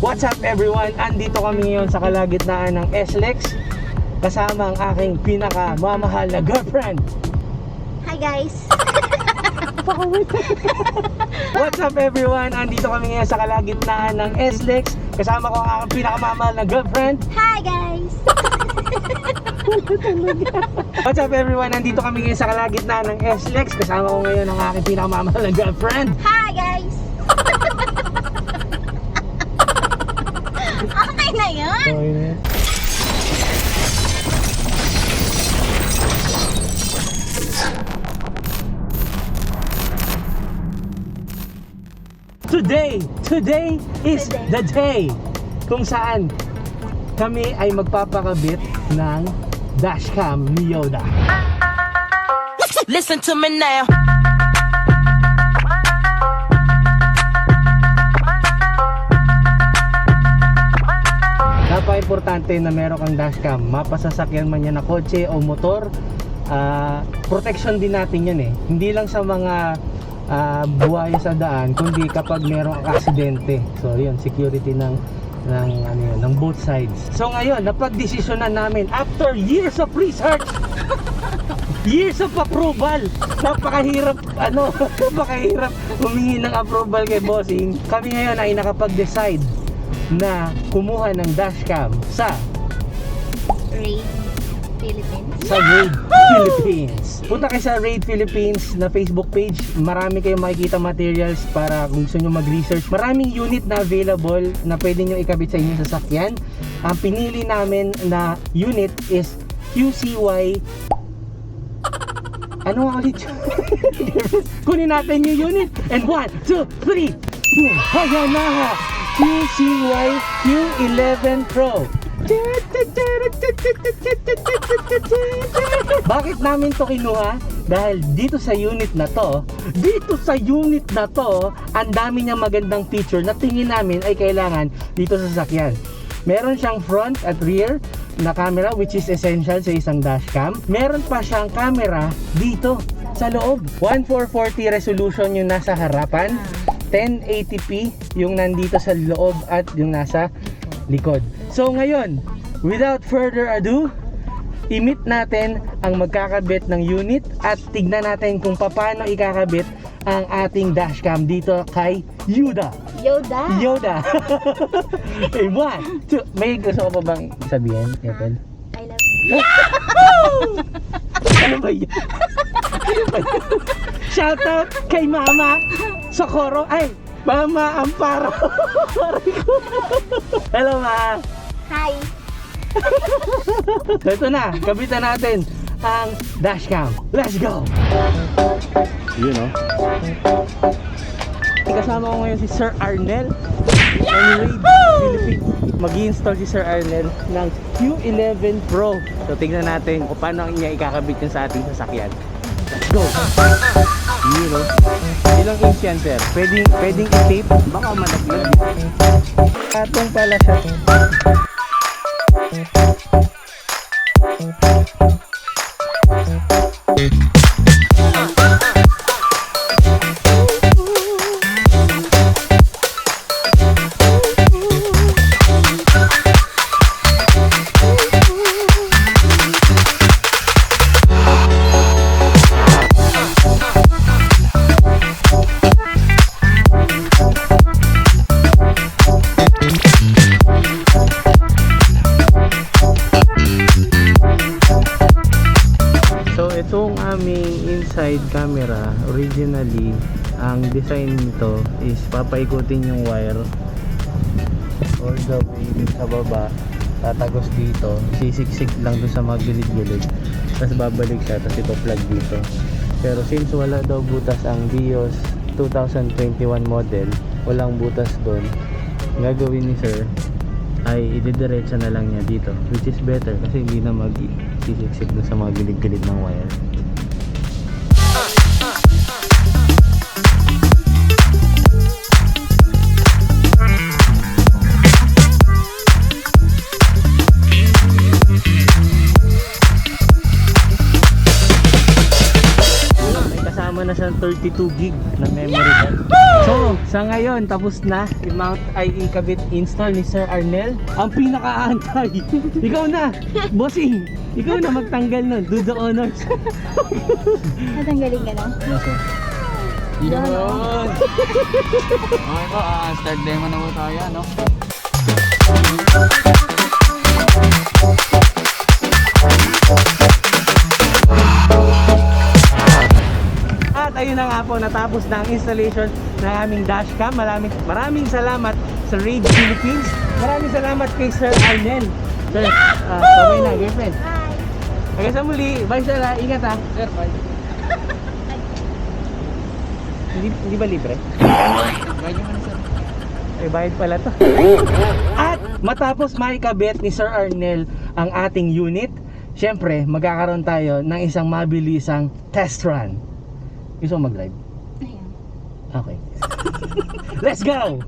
What's up everyone? Andito kami ngayon sa kalagitnaan ng SLEX kasama ang aking pinaka mamahal na girlfriend. Hi guys! What's up everyone? Andito kami ngayon sa kalagitnaan ng SLEX kasama ko ang aking pinaka mamahal na girlfriend. Hi guys! What's up everyone? Andito kami ngayon sa kalagitnaan ng SLEX kasama ko ngayon ang aking pinaka mamahal na girlfriend. Hi guys! Today, is Today. the day kung saan kami ay magpapakabit ng dashcam ni Yoda. Listen to me now. Napaka-importante na meron kang dashcam. Mapasasakyan man yan na kotse o motor, ah, protection din natin yan eh. Hindi lang sa mga ah, buhay sa daan, kundi kapag merong aksidente. So yun, security ng ng ano yun, ng both sides. So ngayon, napagdesisyonan namin after years of research years of approval. Napakahirap ano, napakahirap humingi ng approval kay bossing. Kami ngayon ay nakapag-decide na kumuha ng dashcam sa Philippines. Sa Raid Philippines. Punta kayo sa Raid Philippines na Facebook page. Marami kayong makikita materials para kung gusto nyo mag-research. Maraming unit na available na pwede nyo ikabit sa inyong sasakyan. Ang pinili namin na unit is QCY ano nga ulit yun? Kunin natin yung unit. And 1, 2, 3. Boom! Ayan na! QCY Q11 Pro. Bakit namin to kinuha? Dahil dito sa unit na to, dito sa unit na to, ang dami niyang magandang feature na tingin namin ay kailangan dito sa sasakyan. Meron siyang front at rear na camera which is essential sa isang dashcam. Meron pa siyang camera dito sa loob. 1440 resolution yung nasa harapan. 1080p yung nandito sa loob at yung nasa likod. So ngayon, without further ado, imit natin ang magkakabit ng unit at tignan natin kung paano ikakabit ang ating dashcam dito kay Yuda. Yoda! Yoda. okay, one, two. May gusto ko pa bang sabihin, Ethel? I love you. Ano ba yun? Ano ba yun? Shoutout kay Mama Socorro. Ay, Mama Amparo. Hello, Ma. Hi! So, ito na. Kabitan natin ang dashcam. Let's go! Yun, no? Kasama ko ngayon si Sir Arnel ng Raid Philippines. mag install si Sir Arnel ng Q11 Pro. So tingnan natin kung paano niya ikakabit yun sa ating sasakyan. Let's go! Yun, no? Ilang inch yan, sir? Pwedeng, pwedeng i-tape? Baka malaglag. Katong pala siya. So aming inside camera, originally, ang design nito is papaikutin yung wire all the way sa baba, tatagos dito, sisiksik lang dun sa mga gilid-gilid, tapos babalik siya, tapos ipa-plug dito. Pero since wala daw butas ang Dios 2021 model, walang butas doon, gagawin ni sir ay ididiretsa na lang niya dito which is better kasi hindi na mag sisiksik dun sa mga gilid-gilid ng wire siya ng 32 gig na memory card. So, sa ngayon, tapos na i-mount ay ikabit install ni Sir Arnel. Ang pinakaantay. ikaw na, bossing. Ikaw na magtanggal nun. Do the honors. Natanggalin ka na. Yun! okay po, ah, start demo na po tayo, no? Po, natapos na ang installation ng aming dashcam. Maraming, maraming salamat sa Raid Philippines. Maraming salamat kay Sir Arnel. Sir, ah, sabay na, girlfriend. Hi. Hanggang sa muli, bye sir ha. Ingat ha. Sir, bye. Hindi, hindi ba libre? Bye naman, sir. Ay, bayad pala to. At matapos maikabit ni Sir Arnel ang ating unit, syempre, magkakaroon tayo ng isang mabilisang test run. Gusto mo mag-live? Ayan. Okay. Let's go!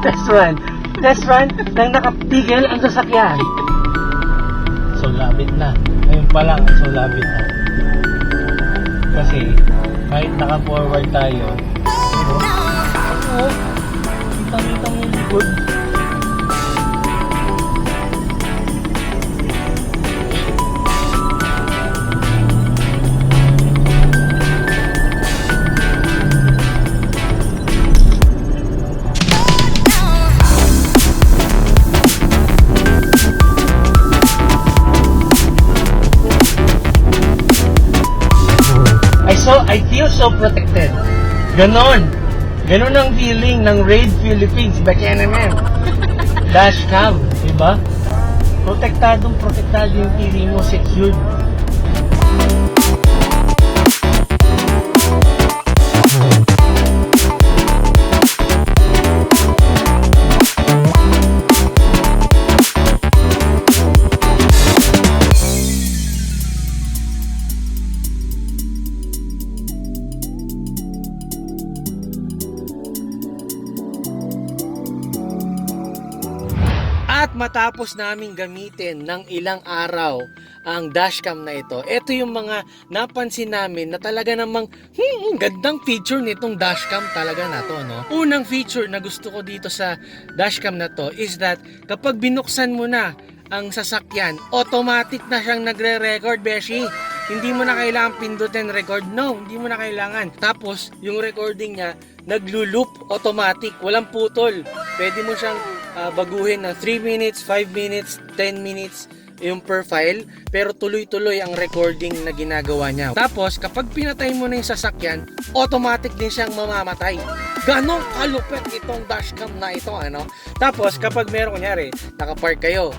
Test run. Test run nang nakapigil ang sasakyan. So labit na. Ngayon pa lang, so labit na. Kasi kahit naka-forward tayo, Oo. Kitang-kitang yung likod. So protected. Ganon. Ganon ang feeling ng Raid Philippines back NMM. Dashcam, di ba? Protektadong protektado yung feeling mo, secured. Matapos naming gamitin ng ilang araw ang dashcam na ito, ito yung mga napansin namin na talaga namang hmm, ang gandang feature nitong dashcam talaga na to. No? Unang feature na gusto ko dito sa dashcam na to is that kapag binuksan mo na ang sasakyan, automatic na siyang nagre-record, Beshi. Hindi mo na kailangan pindutin record. No, hindi mo na kailangan. Tapos, yung recording niya, naglo-loop automatic. Walang putol. Pwede mo siyang ah, baguhin ng 3 minutes, 5 minutes, 10 minutes yung per file pero tuloy-tuloy ang recording na ginagawa niya. Tapos kapag pinatay mo na yung sasakyan, automatic din siyang mamamatay. Ganon kalupit itong dashcam na ito ano. Tapos kapag meron kunyari, nakapark kayo,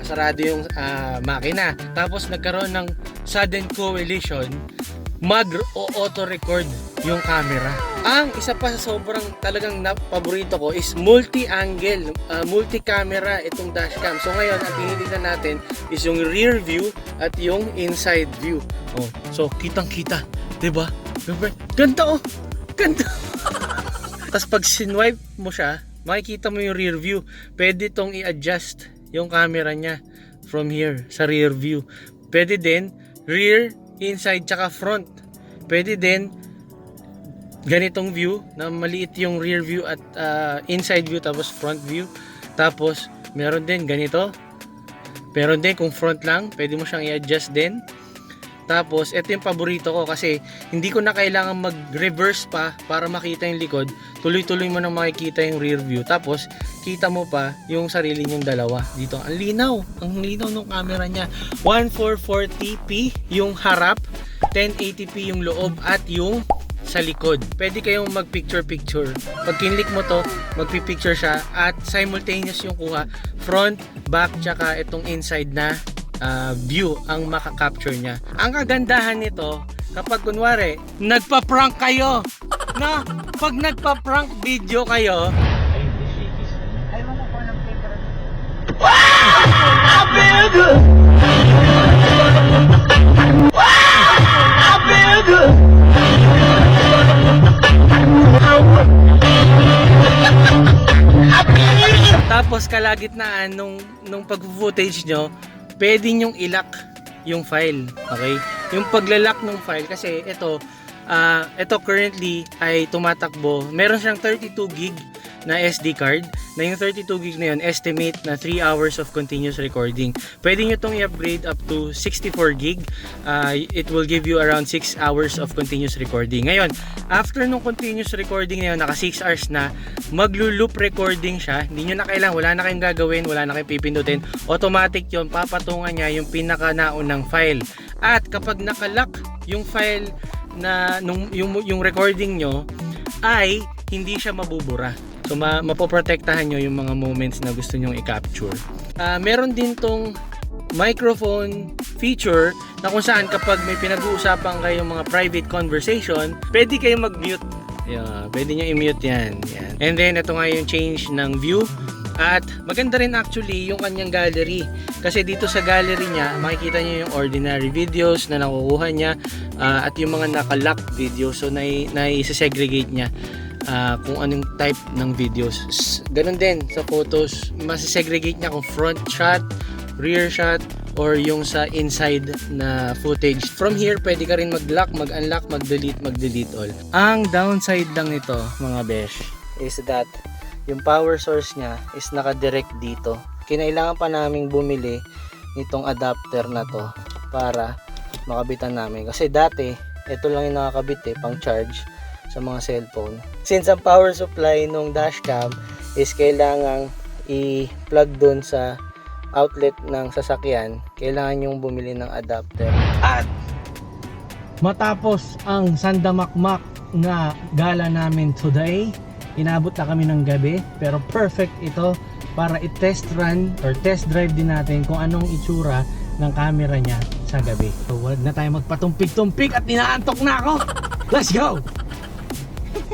sarado yung ah, makina, tapos nagkaroon ng sudden collision, mag o auto record yung camera. Ang isa pa sa sobrang talagang paborito ko is multi-angle, uh, multi-camera itong dashcam. So ngayon, ang tinitingnan natin is yung rear view at yung inside view. Oh, so kitang-kita, 'di ba? Ganda oh. Ganda. Tapos pag sinwipe mo siya, makikita mo yung rear view. Pwede tong i-adjust yung camera niya from here sa rear view. Pwede din rear, inside, tsaka front. Pwede din ganitong view na maliit yung rear view at ah, inside view tapos front view. Tapos meron din ganito. Meron din kung front lang, pwede mo siyang i-adjust din. Tapos, ito yung paborito ko kasi hindi ko na kailangan mag-reverse pa para makita yung likod. Tuloy-tuloy mo na makikita yung rear view. Tapos, kita mo pa yung sarili niyong dalawa. Dito, ang linaw. Ang linaw ng camera niya. 1440p yung harap, 1080p yung loob at yung sa likod. Pwede kayong mag-picture-picture. Pag kinlik mo to, magpi-picture siya at simultaneous yung kuha front, back, tsaka itong inside na ah, view ang makakapture niya. Ang kagandahan nito, kapag kunwari, nagpa-prank kayo, na, pag nagpa-prank video kayo, ay wala ko ng paper. Tapos kalagitnaan nung nung pag-footage nyo, pwede nyong ilock yung file. Okay? Yung paglalak ng file kasi ito ah ito currently ay tumatakbo. Meron siyang 32 gig na SD card na yung 32 gig na yun estimate na 3 hours of continuous recording. Pwede nyo itong i-upgrade up to 64 gig. Ah, it will give you around 6 hours of continuous recording. Ngayon, after nung continuous recording na yun, naka 6 hours na, maglo-loop recording siya. Hindi nyo na kailangan, wala na kayong gagawin, wala na kayong pipindutin. Automatic yon papatungan niya yung pinakanaunang file. At kapag nakalock yung file na nung, yung, yung recording nyo, ay hindi siya mabubura. So ma mapoprotektahan nyo yung mga moments na gusto nyong i-capture. Ah, meron din tong microphone feature na kung saan kapag may pinag-uusapan kayong mga private conversation, pwede kayong mag-mute. Yeah, pwede nyo i-mute yan. yan. And then, ito nga yung change ng view. At maganda rin actually yung kanyang gallery. Kasi dito sa gallery niya, makikita niyo yung ordinary videos na nakukuha niya ah, at yung mga naka-lock videos. So, nai, nai-segregate niya ah, kung anong type ng videos. Ganon din sa photos, masisegregate niya kung front shot, rear shot, or yung sa inside na footage. From here, pwede ka rin mag-lock, mag-unlock, mag-delete, mag-delete all. Ang downside lang nito, mga besh, is that yung power source niya is naka-direct dito. Kinailangan pa naming bumili nitong adapter na to para makabitan namin. Kasi dati, ito lang yung nakakabit eh, pang charge sa mga cellphone. Since ang power supply nung dashcam is kailangang i-plug dun sa outlet ng sasakyan, kailangan yung bumili ng adapter. At matapos ang sandamakmak na gala namin today, inabot na kami ng gabi, pero perfect ito para i-test run or test drive din natin kung anong itsura ng camera niya sa gabi. So, wag na tayo magpatumpik-tumpik at inaantok na ako. Let's go!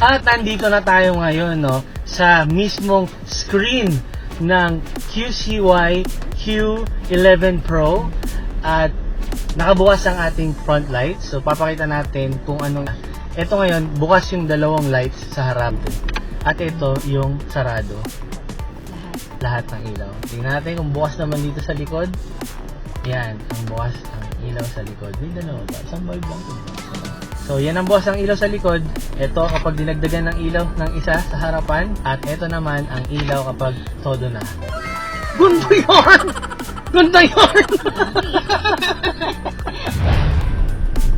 At nandito na tayo ngayon no sa mismong screen ng QCY Q11 Pro at nakabukas ang ating front lights. So papakita natin kung anong ito ngayon bukas yung dalawang lights sa harap at ito yung sarado. Lahat ng ilaw. Tingnan natin kung bukas naman dito sa likod. Yan, ang bukas ang ilaw sa likod. May dalawa ba? Isang bulb lang. So, yan ang bukas ang ilaw sa likod. Ito kapag dinagdagan ng ilaw ng isa sa harapan. At ito naman ang ilaw kapag todo na. Ganda yun! Ganda yun!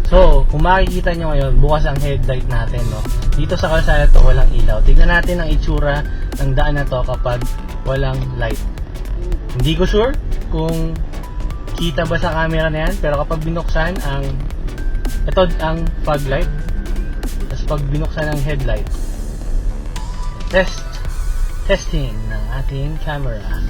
so, kung makikita nyo ngayon, bukas ang headlight natin. No? Dito sa kalsada to walang ilaw. Tignan natin ang itsura ng daan na to kapag walang light. Hindi ko sure kung kita ba sa camera na yan, pero kapag binuksan ang ito ang fog light. Tapos pag binuksan ang headlight. Test. Testing ng ating camera.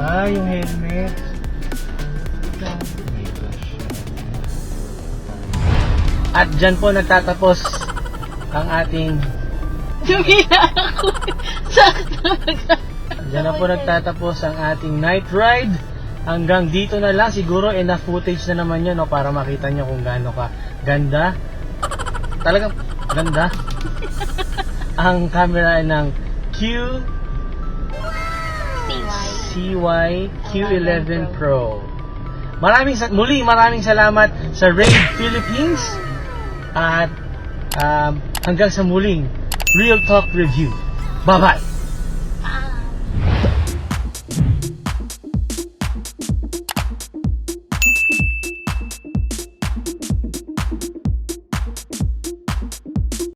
Ah, yung helmet. At dyan po nagtatapos ang ating Tumila ako. Sakto. Dyan na po nagtatapos ang ating night ride. Hanggang dito na lang. Siguro enough footage na naman yun no, para makita nyo kung gaano ka ganda. Talagang ganda. ang camera ng Q CY Q11 Pro. Maraming sa- muli maraming salamat sa Raid Philippines at um, hanggang sa muling Real Talk Review. Bye-bye!